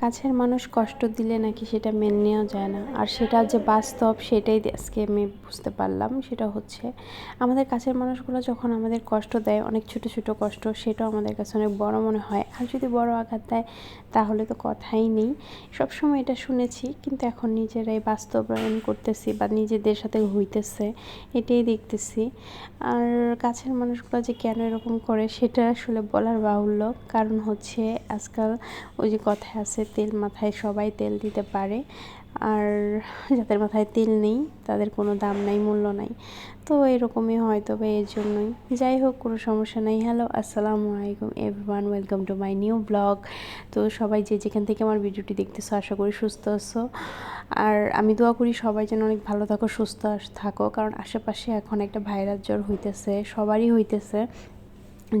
কাছের মানুষ কষ্ট দিলে নাকি সেটা মেনে নেওয়া যায় না। আর সেটা যে বাস্তব সেটাই আজকে আমি বুঝতে পারলাম। সেটা হচ্ছে আমাদের কাছের মানুষগুলো যখন আমাদের কষ্ট দেয়, অনেক ছোট ছোট কষ্ট, সেটাও আমাদের কাছে অনেক বড় মনে হয়। আর যদি বড় আঘাত দেয়, তাহলে তো কথাই নেই। সবসময় এটা শুনেছি, কিন্তু এখন নিজেরাই বাস্তবায়ন করতেছি বা নিজেদের সাথে হইতেছে, এটাই দেখতেছি। আর কাছের মানুষগুলো যে কেন এরকম করে, সেটা আসলে বলার বাহুল্য। কারণ হচ্ছে আজকাল ওই যে কথায় আছে তেল মাথায় সবাই তেল দিতে পারে। আর যাদের মাথায় তেল নেই, তাদের কোনো দাম নাই, মূল্য নাই। তো এরকমই হয়তো বা এর জন্যই। যাই হোক, কোনো সমস্যা নেই। হ্যালো আসসালামু আলাইকুম everyone welcome to my new blog তো সবাই যে যেখান থেকে আমার ভিডিওটি দেখতেছো, আশা করি সুস্থ আছো। আর আমি দোয়া করি সবাই যেন অনেক ভালো থাকো, সুস্থ থাকো। কারণ আশেপাশে এখন একটা ভাইরাস জ্বর হইতেছে, সবারই হইতেছে।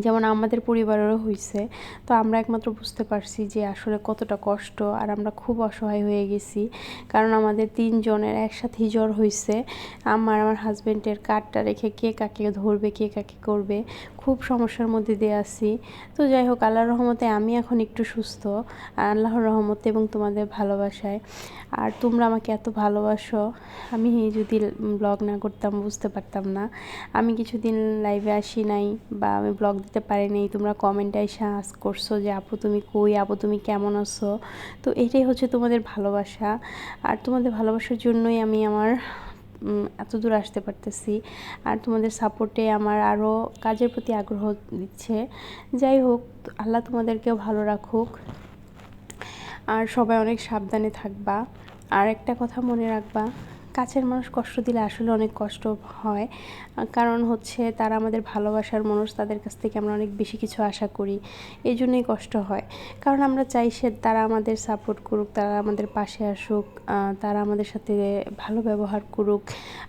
যেমন আমাদের পরিবারেরও হয়েছে তো আমরা একমাত্র বুঝতে পারছি যে আসলে কতটা কষ্ট আর আমরা খুব অসহায় হয়ে গেছি। কারণ আমাদের তিনজনের একসাথেই জ্বর হয়েছে আমার আমার হাজব্যান্ডের কার্ডটা রেখে কে কাকে ধরবে, কে কাকে করবে খুব সমস্যার মধ্যে দিয়ে আসি তো যাই হোক, আল্লাহর রহমতে আমি এখন একটু সুস্থ। আল্লাহর রহমতে এবং তোমাদের ভালোবাসায়। আর তোমরা আমাকে এত ভালোবাসো, আমি যদি ব্লগ না করতাম বুঝতে পারতাম না। আমি কিছুদিন লাইভে আসি নাই বা আমি ব্লগ দিতে পারি নাই। তোমরা কমেন্টে এসে আস করছ যে, আপু, তুমি কই? আপু, তুমি কেমন আছো? তো এটাই হচ্ছে তোমাদের ভালোবাসা। আর তোমাদের ভালোবাসার জন্যই আমি আমার এত দূর আসতে পারতেছি। আর তোমাদের সাপোর্টে আমার আরও কাজের প্রতি আগ্রহ দিচ্ছে। যাই হোক, আল্লাহ তোমাদেরকেও ভালো রাখুক। আর সবাই অনেক সাবধানে থাকবা। আর একটা কথা মনে রাখবা কাছের মানুষ কষ্ট দিলে আসলে অনেক কষ্ট হয়। কারণ হচ্ছে তারা আমাদের ভালোবাসার মানুষ, তাদের কাছ থেকে আমরা অনেক বেশি কিছু আশা করি। এই জন্যই কষ্ট হয়। কারণ আমরা চাই সে, তারা আমাদের সাপোর্ট করুক, তারা আমাদের পাশে আসুক তারা আমাদের সাথে ভালো ব্যবহার করুক।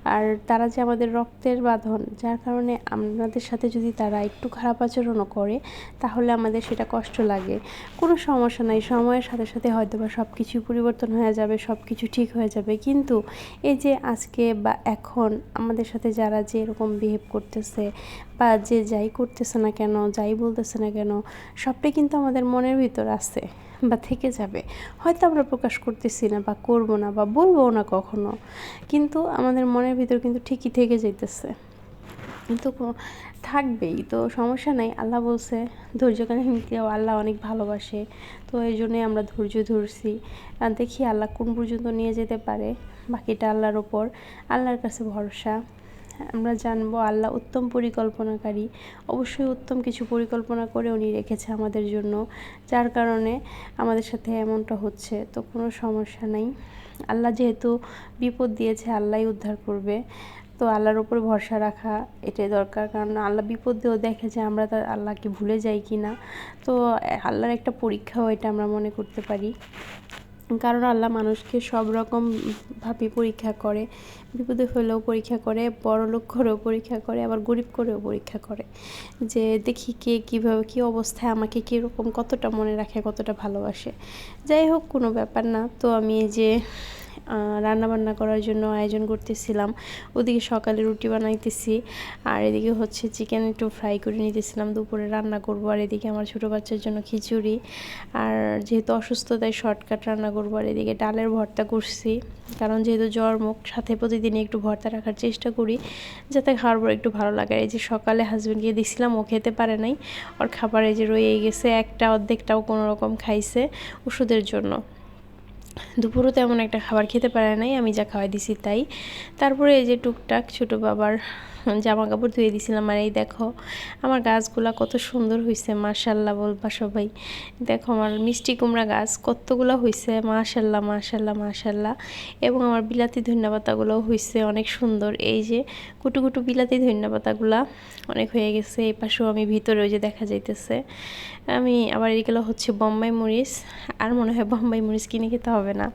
আর তারা যে আমাদের রক্তের বাঁধন, যার কারণে আমাদের সাথে যদি তারা একটু খারাপ আচরণও করে, তাহলে আমাদের সেটা কষ্ট লাগে। কোনো সমস্যা নাই, সময়ের সাথে সাথে হয়তো বা সব কিছু পরিবর্তন হয়ে যাবে সব কিছু ঠিক হয়ে যাবে। কিন্তু এই যে আজকে বা এখন আমাদের সাথে যারা যে এরকম বিহেভ করতেছে বা যে যাই করতেছে না কেন, যাই বলতেছে না কেন সবটাই কিন্তু আমাদের মনের ভিতর আছে বা থেকে যাবে। হয়তো আমরা প্রকাশ করতেছি না বা করব না বা বলব না কখনো, কিন্তু আমাদের মনের ভিতর কিন্তু ঠিকই থেকে যাইতেছে। কিন্তু থাকবেই, তো সমস্যা নাই, আল্লাহ বলছে, ধৈর্য কাহিনীকেও আল্লাহ অনেক ভালোবাসে, তো এই জন্যই আমরা ধৈর্য ধরছি। দেখি আল্লাহ কোন পর্যন্ত নিয়ে যেতে পারে। বাকিটা আল্লাহর ওপর আল্লাহর কাছে ভরসা। আমরা জানব আল্লাহ উত্তম পরিকল্পনাকারী। অবশ্যই উত্তম কিছু পরিকল্পনা করে উনি রেখেছে আমাদের জন্য, যার কারণে আমাদের সাথে এমনটা হচ্ছে। তো কোনো সমস্যা নাই। আল্লাহ যেহেতু বিপদ দিয়েছে, আল্লাহই উদ্ধার করবে। তো আল্লাহর উপর ভরসা রাখা এটাই দরকার। কারণ আল্লাহ বিপদ দিয়েও দেখে যে আমরা তার আল্লাহকে ভুলে যাই কি না তো আল্লাহর একটা পরীক্ষাও এটা আমরা মনে করতে পারি। কারণ আল্লাহ মানুষকে সব রকমভাবে পরীক্ষা করে, বিপদে হলেও পরীক্ষা করে, বড় লোক করেও পরীক্ষা করে, আবার গরিব করেও পরীক্ষা করে। যে দেখি কে কীভাবে, কী অবস্থায়, আমাকে কীরকম কতটা মনে রাখে, কতটা ভালোবাসে। যাই হোক, কোনো ব্যাপার না। তো আমি যে রান্নাবান্না করার জন্য আয়োজন করতেছিলাম। ওদিকে সকালে রুটি বানাইতেছি। আর এদিকে হচ্ছে চিকেন একটু ফ্রাই করে নিতেছিলাম, দুপুরে রান্না করব। আর এদিকে আমার ছোটো বাচ্চার জন্য খিচুড়ি। আর যেহেতু অসুস্থতায় শর্টকাট রান্না করব। আর এদিকে ডালের ভর্তা করছি। কারণ যেহেতু জ্বর, মুখ, সাথে প্রতিদিনই একটু ভর্তা রাখার চেষ্টা করি, যাতে খাওয়ার পর একটু ভালো লাগে। এই যে সকালে হাজব্যান্ডকে দিছিলাম, ও খেতে পারে নাই। ওর খাবার এই যে রয়ে গেছে, একটা অর্ধেকটাও কোনো রকম খাইছে ওষুধের জন্য। দুপুরও তেমন একটা খাবার খেতে পারে নাই, আমি যা খাওয়াই দিছি তাই। তারপরে এই যে টুকটাক ছোটো বাবার জামা কাপড় ধুয়ে দিছিলাম আর এই দেখো, আমার গাছগুলা কত সুন্দর হয়েছে মাশাল্লাহ বলবা সবাই। দেখো আমার মিষ্টি কুমড়া গাছ কতগুলো হয়েছে মাশাল্লাহ মাশাল্লাহ মাশাল্লাহ। এবং আমার বিলাতি ধন্যপাতাগুলোও হয়েছে অনেক সুন্দর। এই যে কুটু কুটু বিলাতি ধন্যপাতাগুলা অনেক হয়ে গেছে, এই পাশেও আমি ভিতরে ওই যে দেখা যাইতেছে। আমি আবার এগুলো হচ্ছে বম্বাই মরিচ, আর মনে হয় বম্বাই মরিচ কিনে খেতে হবে না।